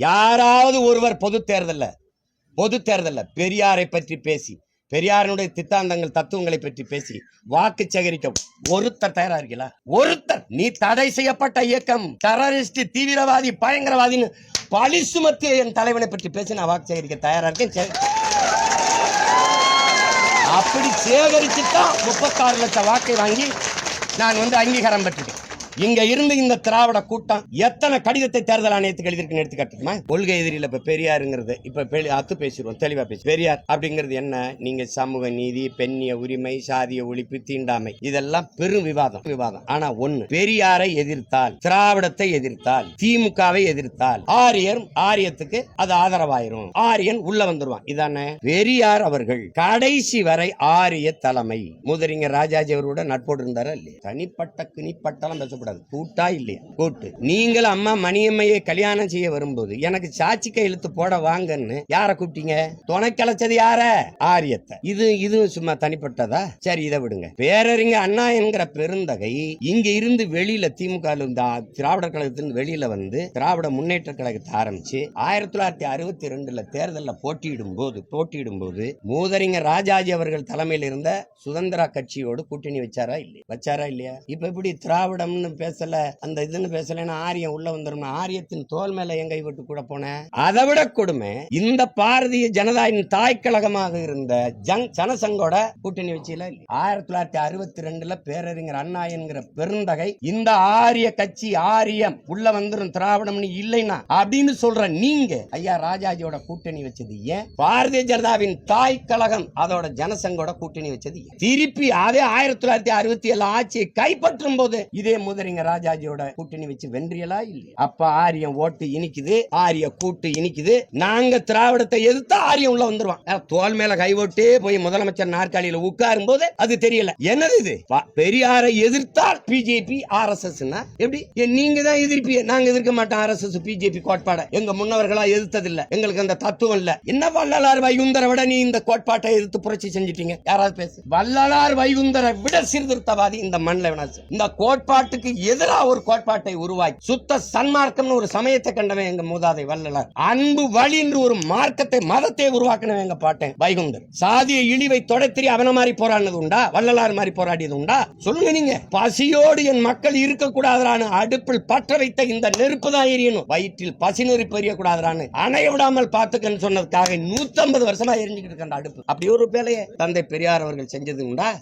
யாராவது ஒருவர் பொது தேர்தலில் பொது தேர்தலில் பெரியாரை பற்றி பேசி பெரியாரினுடைய தித்தாந்தங்கள் தத்துவங்களை பற்றி பேசி வாக்கு சேகரிக்க ஒருத்தர் தயாரா இருக்கீங்களா ஒருத்தர்! நீ தடை செய்யப்பட்ட இயக்கம் டெரரிஸ்ட் தீவிரவாதி பயங்கரவாதின்னு பழி சுமத்திய என் தலைவனை பற்றி பேசி நான் வாக்கு சேகரிக்க தயாரா இருக்கேன்? அப்படி சேகரிச்சு தான் முப்பத்தாறு லட்சம் வாக்கை வாங்கி நான் வந்து அங்கீகாரம் பெற்றுட்டேன். இங்க இருந்து இந்த திராவிட கூட்டம் எத்தனை கடிதத்தை தேர்தல் ஆணையத்துக்கு எழுதிருக்குன்னு எடுத்து காட்டுமா கொள்கை எதிரில இப்ப பெரியாருங்கிறது இப்ப அத்து பேசிடுவோம் தெளிவா பேசி பெரியார் அப்படிங்கிறது என்ன? நீங்க சமூக நீதி பெண்ணிய உரிமை சாதிய ஒழிப்பு தீண்டாமை இதெல்லாம் பெரும் விவாதம் விவாதம். ஆனா ஒண்ணு பெரியாரை எதிர்த்தால் திராவிடத்தை எதிர்த்தால் திமுகவை எதிர்த்தால் ஆரியர் ஆரியத்துக்கு அது ஆதரவாயிரும். ஆரியன் உள்ள வந்துருவான். இதானே? பெரியார் அவர்கள் கடைசி வரை ஆரிய தலைமை. முதலிங்க ராஜாஜி அவரோட நட்போடு இருந்தாரா இல்லையா? தனிப்பட்ட கிணிப்பட்டெல்லாம் கூடாது. கூட்டா இல்லையா? கூட்டு. நீங்கள் அம்மா மணியம்மையை கல்யாணம் செய்ய வரும்போது எனக்கு சாட்சி கையெழுத்து போட வாங்கன்னு யார கூப்பிட்டீங்க? துணை கிளச்சது யார? ஆரியத்தை. இது இது சும்மா தனிப்பட்டதா? சரி இதை விடுங்க. பேரறிஞர் அண்ணா என்கிற பெருந்தகை இங்க இருந்து வெளியில திமுக திராவிடர் கழகத்திலிருந்து வெளியில வந்து திராவிட முன்னேற்ற கழகத்தை ஆரம்பிச்சு ஆயிரத்தி தொள்ளாயிரத்தி அறுபத்தி ரெண்டுல தேர்தலில் போட்டியிடும் போது போட்டியிடும் போது மூதறிஞர் ராஜாஜி அவர்கள் தலைமையில் இருந்த சுதந்திரா கட்சியோடு கூட்டணி வச்சாரா இல்லையா? வச்சாரா இல்லையா? இப்ப எப்படி திராவிடம்னு பேசல. அந்த இதுன்னு பேசலன்னா ஆரியம் உள்ள வந்துடும் ஆரியத்தின் தோல் மேல எங்க விட்டு கூட போனேன். அதை விட கொடுமை இந்த பாரதிய ஜனதாவின் தாய் கழகமாக இருந்த ஜங் ஜனசங்கோட கூட்டணி வச்சில ஆயிரத்தி தொள்ளாயிரத்தி அறுபத்தி ரெண்டுல பேரறிஞர் அண்ணா என்கிற பெருந்தகை இந்த ஆரிய கட்சி ஆரியம் உள்ள வந்துரும் திராவிடம்னு இல்லைன்னா அப்படின்னு சொல்ற நீங்க ஐயா ராஜாஜியோட கூட்டணி வச்சது ஏன்? பாரதிய ஜனதாவின் தாய் கழகம் அதோட ஜனசங்கோட கூட்டணி வச்சது திருப்பி அதே ஆயிரத்தி தொள்ளாயிரத்தி அறுபத்தி ஏழு ஆட்சியை கைப்பற்றும் போது இதே முதல் சகோதரிங்க ராஜாஜியோட கூட்டணி வச்சு வென்றியலா இல்லையா? அப்ப ஆரியம் ஓட்டு இனிக்குது ஆரிய கூட்டு இனிக்குது. நாங்க திராவிடத்தை எதிர்த்து ஆரியம் உள்ள வந்துருவான். தோல் மேல கை ஓட்டே போய் முதலமைச்சர் நாற்காலியில உட்காரும் போது அது தெரியல. என்னது இது? பெரியாரை எதிர்த்தால் பிஜேபி ஆர் எஸ் எஸ் எப்படி நீங்க தான் எதிர்ப்பிய நாங்க எதிர்க்க மாட்டோம் ஆர் எஸ் எஸ் பிஜேபி கோட்பாடை. எங்க முன்னவர்களா எதிர்த்தது இல்ல எங்களுக்கு அந்த தத்துவம் இல்ல. என்ன வள்ளலார் வைகுந்தரை விட நீ இந்த கோட்பாட்டை எதிர்த்து புரட்சி செஞ்சிட்டீங்க? யாராவது பேசு. வள்ளலார் வைகுந்தரை விட சீர்திருத்தவாதி இந்த மண்ணில் இந்த கோட்பாட்டுக்கு எதிராக ஒரு கோட்பாட்டை உருவாக்கி சுத்த சன்மார்க்கம்னு ஒரு சமயத்தை கண்டவன் எங்க மூதாதை வள்ளலார். அன்பு வழி என்று ஒரு மார்க்கத்தை மதத்தை உருவாக்கினவன் எங்க பாட்டேன் வைகுந்தர். சாதிய இழிவை தொடத்திரி அவன மாதிரி போராடினது உண்டா? வள்ளலார் மாதிரி போராடியது உண்டா? சொல்லுங்க நீங்க. பசியோடு என் மக்கள் இருக்க கூடாதான்னு அடுப்பில் பற்ற வைத்த இந்த நெருப்பு தான் எரியணும். வயிற்றில் பசி நெருப்பு எரிய அணைய விடாமல் பார்த்துக்கன்னு சொன்னதுக்காக நூத்தி ஐம்பது வருஷமா எரிஞ்சுக்கிட்டு இருக்க அந்த அடுப்பு. அப்படி ஒரு வேலையை தந்தை பெரியார் அவர்கள் செஞ்சது உண்டா?